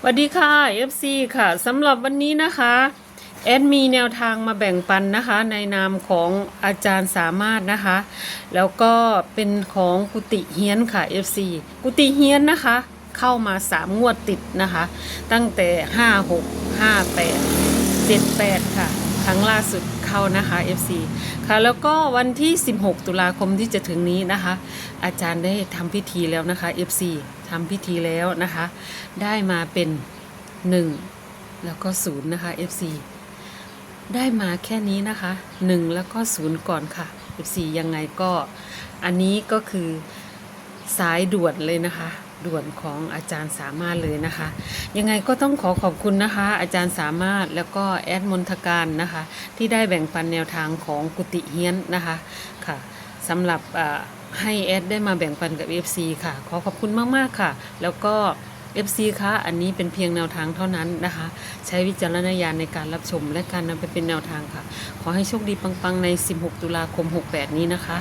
สวัสดีค่ะ FC ค่ะสำหรับวันนี้นะคะแอดมีแนวทางมาแบ่งปันนะคะ ในนามของอาจารย์สามารถนะคะ แล้วก็เป็นของกุฏิเฮียนค่ะ FC กุฏิเฮียนนะคะ เข้ามา3งวดติดนะคะ ตั้งแต่5 6 5 8 7 8ค่ะ ครั้งล่าสุดเข้านะคะ FC ค่ะ แล้วก็วันที่ 16 ตุลาคมที่จะถึงนี้นะคะ อาจารย์ได้ทำพิธีแล้วนะคะ FC ทำพิธีแล้วนะคะ ได้มาเป็น 1 แล้วก็0นะคะ FC ได้มาแค่นี้นะคะ 1 แล้วก็0ก่อนค่ะ FC ยังไงก็อันนี้ก็คือสายด่วนเลยนะคะด่วนของอาจารย์สามารถเลยนะคะ ยังไงก็ต้องขอขอบคุณนะคะ อาจารย์สามารถแล้วก็แอดมนทการนะคะ ที่ได้แบ่งปันแนวทางของกุฏิเฮียนนะคะค่ะสำหรับ ให้แอดได้มาแบ่งปันกับ FC ค่ะ ขอขอบคุณมากๆค่ะ แล้วก็ FC คะอันนี้เป็นเพียงแนวทางเท่านั้นนะคะ ใช้วิจารณญาณในการรับชมและการนำไปเป็นแนวทางค่ะ ขอให้โชคดีปังๆใน 16 ตุลาคม 68 นี้นะคะ